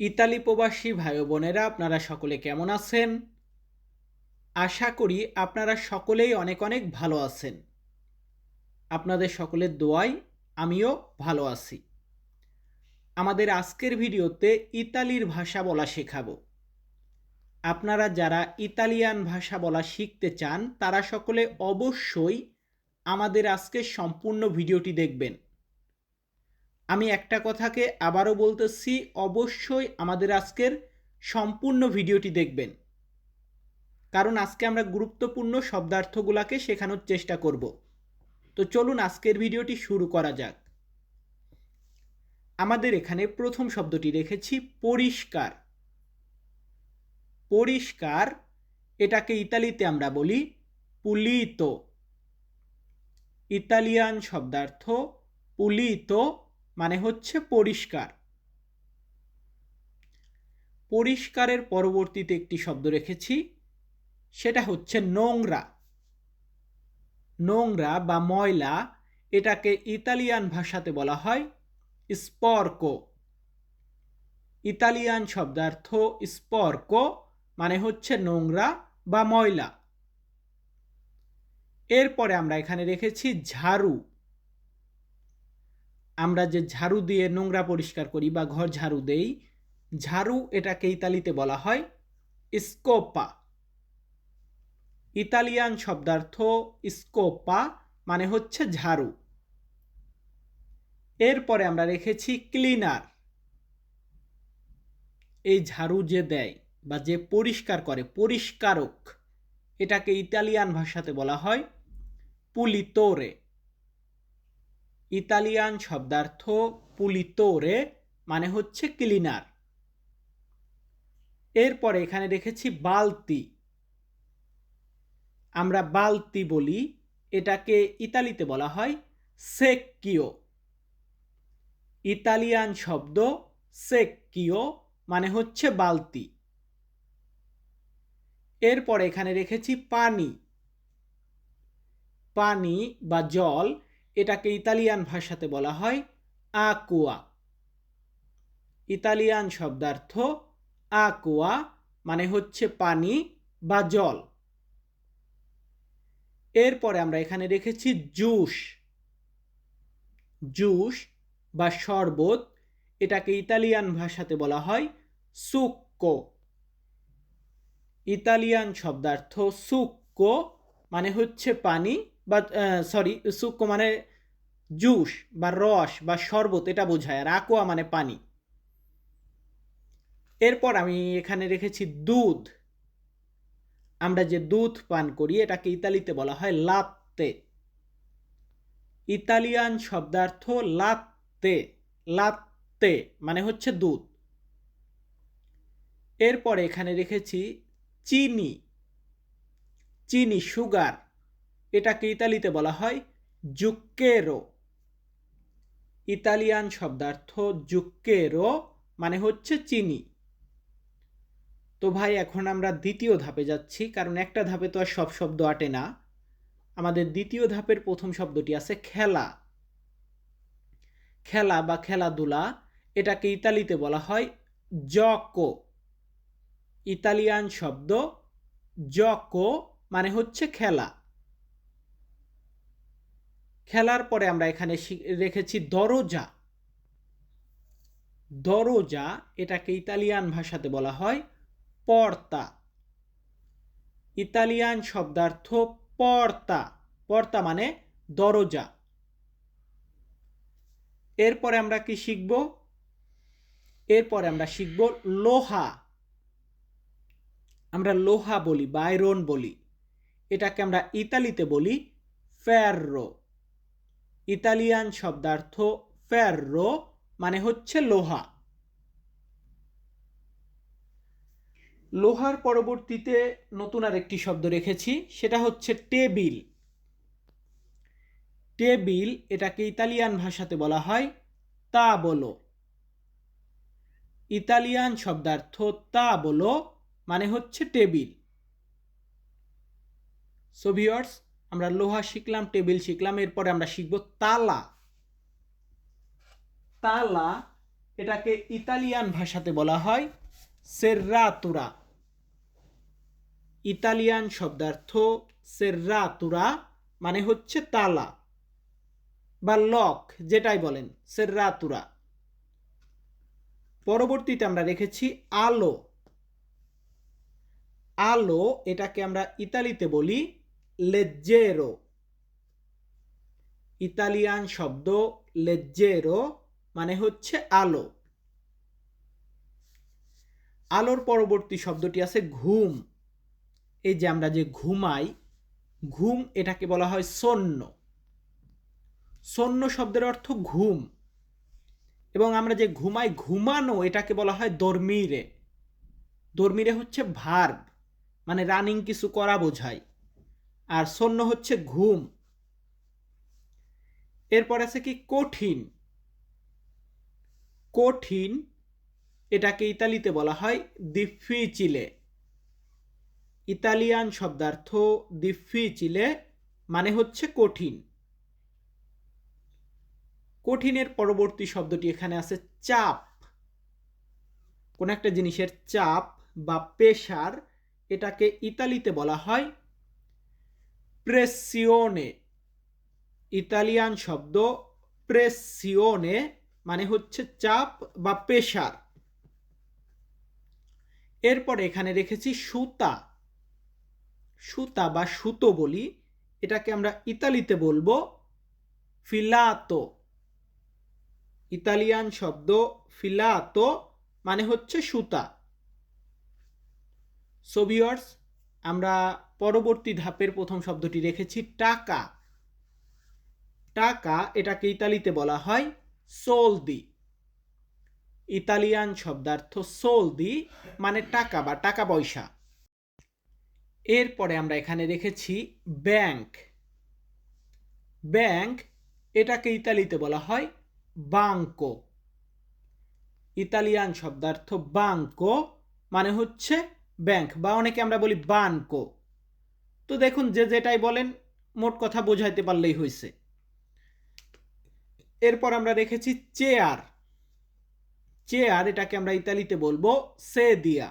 Italy প্রবাসী ভাই বোনেরা, আপনারা সকলে কেমন আছেন? আশা করি আপনারা সকলেই অনেক অনেক ভালো আছেন। আপনাদের সকলের দোয়ায় আমিও ভালো আছি। আমাদের আজকের ভিডিওতে ইতালির ভাষা বলা শেখাবো। আপনারা যারা ইতালিয়ান ভাষা বলা শিখতে চান, তারা সকলে অবশ্যই আমাদের আজকের সম্পূর্ণ ভিডিওটি দেখবেন। আমি একটা কথাকে আবারও বলতেছি, অবশ্যই আমাদের আজকের সম্পূর্ণ ভিডিওটি দেখবেন। কারণ আজকে আমরা গুরুত্বপূর্ণ শব্দার্থগুলোকে শেখানোর চেষ্টা করব। তো চলুন আজকের ভিডিওটি শুরু করা যাক। আমাদের এখানে প্রথম শব্দটি রেখেছি, পরিষ্কার। পরিষ্কার, এটাকে ইতালিতে আমরা বলি পুলিত। ইতালিয়ান শব্দার্থ পুলিত মানে হচ্ছে পরিষ্কার। পরিষ্কারের পরবর্তীতে একটি শব্দ রেখেছি, সেটা হচ্ছে নোংরা। নোংরা বা ময়লা এটাকে ইতালিয়ান ভাষাতে বলা হয় স্পর্ক। ইতালিয়ান শব্দার্থ স্পর্ক মানে হচ্ছে নোংরা বা ময়লা। এরপরে আমরা এখানে রেখেছি ঝাড়ু। আমরা যে ঝাড়ু দিয়ে নোংরা পরিষ্কার করি বা ঘর ঝাড়ু দেই, ঝাড়ু এটাকে ইতালিতে বলা হয় স্কোপা। ইতালিয়ান শব্দার্থ স্কোপা মানে হচ্ছে ঝাড়ু। এরপরে আমরা রেখেছি ক্লিনার। এই ঝাড়ু যে দেয় বা যে পরিষ্কার করে, পরিষ্কারক, এটাকে ইতালিয়ান ভাষাতে বলা হয় পুলিতোরে। ইতালিয়ান শব্দার্থ পুলিতোরে মানে হচ্ছে ক্লিনার। এরপরে এখানে রেখেছি বালতি। আমরা বালতি বলি, এটাকে ইতালিতে বলা হয় সেক্কিও ইতালিয়ান শব্দ সেক্কিও মানে হচ্ছে বালতি। এরপরে এখানে রেখেছি পানি। পানি বা জল এটাকে ইতালিয়ান ভাষাতে বলা হয় আকুয়া। ইতালিয়ান শব্দার্থ আকুয়া মানে হচ্ছে পানি বা জল। এরপরে আমরা এখানে রেখেছি জুস। জুস বা শরবত এটাকে ইতালিয়ান ভাষাতে বলা হয় সুক্কো। ইতালিয়ান শব্দার্থ সুক্কো মানে হচ্ছে পানি বা সরি সুক্কো মানে জুস বা রস বা শরবত এটা বোঝায়, আর আকোয়া মানে পানি। এরপর আমি এখানে রেখেছি দুধ। আমরা যে দুধ পান করি, এটাকে ইতালিতে বলা হয় লাত্তে। ইতালিয়ান শব্দার্থ লাত্তে লাত্তে মানে হচ্ছে দুধ। এরপরে এখানে রেখেছি চিনি। চিনি, সুগার। এটাকে ইতালিতে বলা হয় জুক্কেরো। ইতালিয়ান শব্দার্থ জুক্কেরো মানে হচ্ছে চিনি। তো ভাই, এখন আমরা দ্বিতীয় ধাপে যাচ্ছি, কারণ একটা ধাপে তো আর সব শব্দ আটে না। আমাদের দ্বিতীয় ধাপের প্রথম শব্দটি আছে খেলা। খেলা বা খেলাধুলা, এটাকে ইতালিতে বলা হয় জকো ইতালিয়ান শব্দ জকো মানে হচ্ছে খেলা। খেলার পরে আমরা এখানে রেখেছি দরজা। দরজা এটাকে ইতালিয়ান ভাষাতে বলা হয় পর্তা। ইতালিয়ান শব্দার্থ পর্তা। পর্তা মানে দরজা। এরপরে আমরা কি শিখব? এরপরে আমরা শিখব লোহা। আমরা লোহা বলি, বাইরন বলি। এটাকে আমরা ইতালিতে বলি ফেররো। ইতালিয়ান শব্দার্থ ফেররো মানে হচ্ছে লোহা। লোহার পরবর্তীতে নতুন আর একটি শব্দ রেখেছি, সেটা হচ্ছে টেবিল। টেবিল এটাকে ইতালিয়ান ভাষাতে বলা হয় তা বলো ইতালিয়ান শব্দার্থ তা বলো মানে হচ্ছে টেবিল। সো আমরা লোহা শিখলাম, টেবিল শিখলাম, এরপরে আমরা শিখব তালা। তালা এটাকে ইতালিয়ান ভাষাতে বলা হয় সের্রাতুরা ইতালিয়ান শব্দার্থ সের্রাতুরা মানে হচ্ছে তালা বা লক, যেটাই বলেন সের্রাতুরা পরবর্তীতে আমরা রেখেছি আলো। আলো এটাকে আমরা ইতালিতে বলি লেজ্জেরো ইতালিয়ান শব্দ লেজ্জেরো মানে হচ্ছে আলো। আলোর পরবর্তী শব্দটি আছে ঘুম। এই যে আমরা যে ঘুমাই, ঘুম এটাকে বলা হয় সন্ন। সন্ন শব্দের অর্থ ঘুম। এবং আমরা যে ঘুমাই, ঘুমানো এটাকে বলা হয় দর্মিরে। দর্মিরে হচ্ছে ভার মানে রানিং কিছু করা বোঝায়। আর সন্ন হচ্ছে ঘুম। এরপর আছে কি? কঠিন। কঠিন, এটাকে ইতালিতে বলা হয় দিফিচিলে ইতালিয়ান শব্দার্থ দিফিচিলে মানে হচ্ছে কঠিন। কঠিনের পরবর্তী শব্দটি এখানে আছে চাপ। কোন একটা জিনিসের চাপ বা প্রেশার এটাকে ইতালিতে বলা হয় প্রেসিওনে ইতালিয়ান শব্দ প্রেসিওনে মানে হচ্ছে চাপ বা প্রেশার এরপর এখানে রেখেছি সুতা। সুতা বা সুতো বলি, এটাকে আমরা ইতালিতে বলব ফিলাতো ইতালিয়ান শব্দ ফিলাতো মানে হচ্ছে সুতা। সোভিয়র্স আমরা পরবর্তী ধাপের প্রথম শব্দটি রেখেছি, টাকা। টাকা এটাকে ইতালিতে বলা হয় সোলদি ইতালিয়ান শব্দার্থ সোলদি মানে টাকা বা টাকা পয়সা। এরপরে আমরা এখানে রেখেছি ব্যাংক ব্যাংক এটাকে ইতালিতে বলা হয় বাঙ্কো ইতালিয়ান শব্দার্থ বাঙ্কো মানে হচ্ছে ব্যাংক বা অনেকে আমরা বলি বানকো। তো দেখুন, যে যেটাই বলেন, মোট কথা বোঝাইতে পারলেই হয়েছে এরপর আমরা রেখেছি চেয়ার। চেয়ার, এটাকে আমরা ইতালিতে বলব সে দিয়া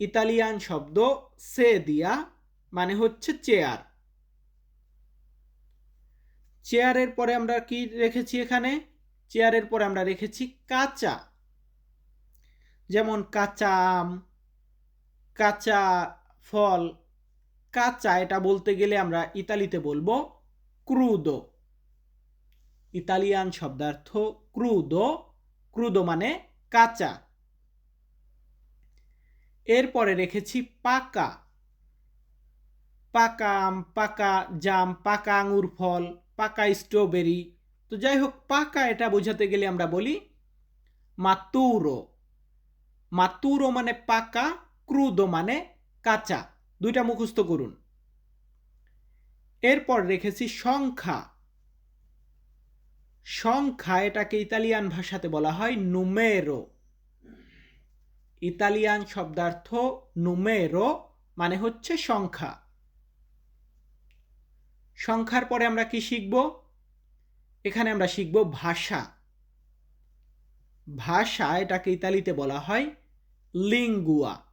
ইতালিয়ান শব্দ সে দিয়া মানে হচ্ছে চেয়ার। চেয়ারের পরে আমরা কি রেখেছি এখানে? চেয়ারের পরে আমরা রেখেছি কাঁচা। যেমন কাঁচা আম কাঁচা ফল, কাঁচা এটা বলতে গেলে আমরা ইতালিতে বলব ক্রুদো ইতালিয়ান শব্দার্থ ক্রুদো ক্রুদো মানে কাঁচা। এরপরে রেখেছি পাকা। পাকা আম পাকা জাম, পাকা আঙুর ফল, পাকা স্ট্রবেরি তো যাই হোক পাকা এটা বোঝাতে গেলে আমরা বলি মাতুরো। মাতুরো মানে পাকা ক্রুদো মানে কাঁচা, দুইটা মুখস্থ করুন। এরপর রেখেছি সংখ্যা। সংখ্যা এটাকে ইতালিয়ান ভাষাতে বলা হয় নুমেরো ইতালিয়ান শব্দার্থ নুমেরো মানে হচ্ছে সংখ্যা। সংখ্যার পরে আমরা কি শিখব? এখানে আমরা শিখব ভাষা। ভাষা এটাকে ইতালিতে বলা হয় লিঙ্গুয়া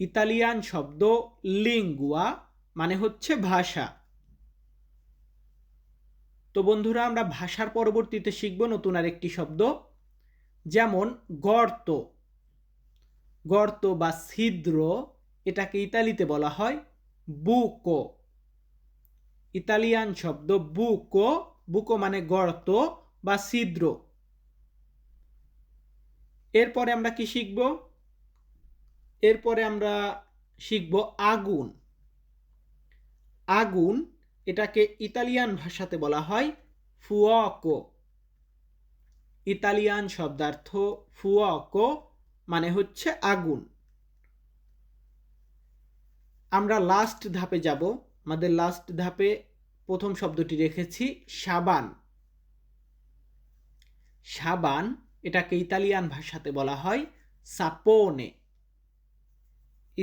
ইতালিয়ান শব্দ লিঙ্গুয়া মানে হচ্ছে ভাষা। তো বন্ধুরা, আমরা ভাষার পরবর্তীতে শিখব নতুন আরেকটি শব্দ, যেমন গর্ত। গর্ত বা ছিদ্র, এটাকে ইতালিতে বলা হয় বুকো। ইতালিয়ান শব্দ বুকো বুকো মানে গর্ত বা ছিদ্র। এরপরে আমরা কি শিখব? এরপরে আমরা শিখব আগুন। আগুন এটাকে ইতালিয়ান ভাষাতে বলা হয় ফুয়াকো। ইতালিয়ান শব্দার্থ ফুয়াকো মানে হচ্ছে আগুন। আমরা লাস্ট ধাপে যাব। আমাদের লাস্ট ধাপে প্রথম শব্দটি রেখেছি সাবান। সাবান এটাকে ইতালিয়ান ভাষাতে বলা হয় সাপোনে।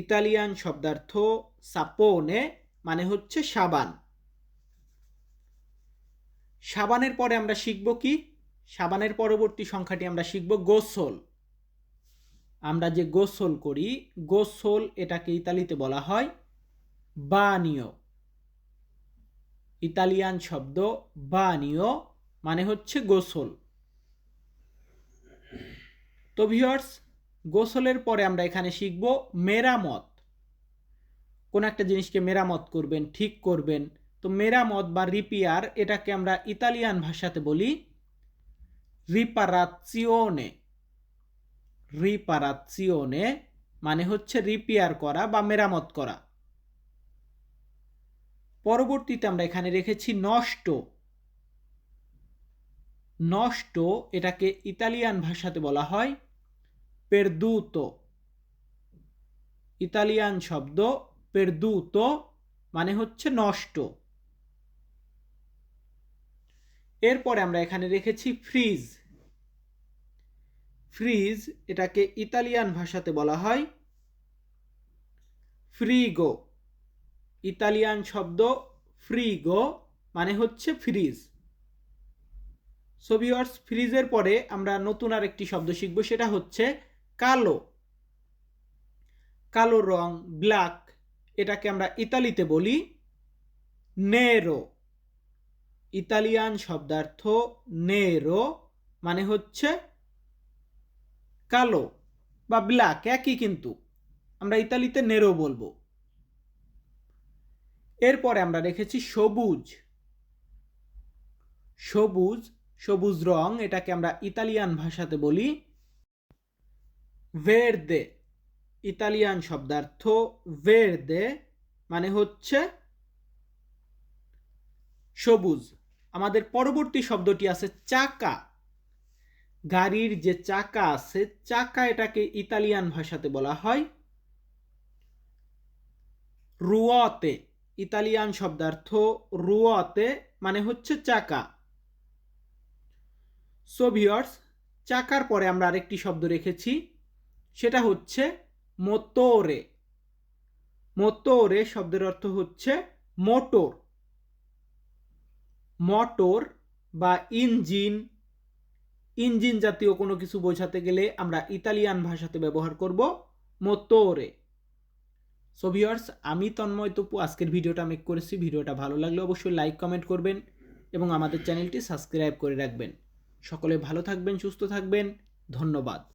ইতালিয়ান শব্দার্থ সাপোনে মানে হচ্ছে সাবান। সাবানের পরে আমরা শিখব কি? সাবানের পরবর্তী সংখ্যাটি আমরা শিখব গোসল। আমরা যে গোসল করি, গোসল এটাকে ইতালিতে বলা হয় বানিও। ইতালিয়ান শব্দ বানিও মানে হচ্ছে গোসল। তো ভিউয়ার্স গোসলের পরে আমরা এখানে শিখব মেরামত। কোন একটা জিনিসকে মেরামত করবেন, ঠিক করবেন। তো মেরামত বা রিপেয়ার এটাকে আমরা ইতালিয়ান ভাষাতে বলি রিপারাজিওনে রিপারাজিওনে মানে হচ্ছে রিপেয়ার করা বা মেরামত করা। পরবর্তীতে আমরা এখানে রেখেছি নষ্ট। নষ্ট এটাকে ইতালিয়ান ভাষাতে বলা হয় পেরদুতো ইতালিয়ান শব্দ পেরদুতো মানে হচ্ছে নষ্ট। এরপরে আমরা এখানে রেখেছি ফ্রিজ ফ্রিজ এটাকে ইতালিয়ান ভাষাতে বলা হয় ফ্রিগো ইতালিয়ান শব্দ ফ্রিগো মানে হচ্ছে ফ্রিজ সো ভিউয়ার্স ফ্রিজের পরে আমরা নতুন আর একটি শব্দ শিখব, সেটা হচ্ছে কালো। কালো রং ব্ল্যাক এটাকে আমরা ইতালিতে বলি নেরো ইতালিয়ান শব্দার্থ নেরো মানে হচ্ছে কালো বা ব্ল্যাক একই কিন্তু। আমরা ইতালিতে নেরো বলব। এরপরে আমরা রেখেছি সবুজ। সবুজ সবুজ রং, এটাকে আমরা ইতালিয়ান ভাষাতে বলি ভেরদে ইতালিয়ান শব্দার্থ ভেরদে মানে হচ্ছে সবুজ। আমাদের পরবর্তী শব্দটি আছে চাকা। গাড়ির যে চাকা আছে, চাকা এটাকে ইতালিয়ান ভাষাতে বলা হয় রুয়াতে ইতালিয়ান শব্দার্থ রুয়াতে মানে হচ্ছে চাকা। সো ভিওর্স চাকার পরে আমরা আরেকটি শব্দ রেখেছি। সেটা হচ্ছে মোতোরে। মোতোরে শব্দের অর্থ হচ্ছে মোটর। মোটর বা ইঞ্জিন। ইঞ্জিন জাতীয় কোনো কিছু বোঝাতে গেলে আমরা ইতালিয়ান ভাষাতে ব্যবহার করব মোতোরে। সো ভিওর্স আমি তন্ময় তপু। আজকের ভিডিওটা মেক করেছি। ভিডিওটা ভালো লাগলে অবশ্যই লাইক কমেন্ট করবেন এবং আমাদের চ্যানেলটি সাবস্ক্রাইব করে রাখবেন। সকলে ভালো থাকবেন, সুস্থ থাকবেন। ধন্যবাদ।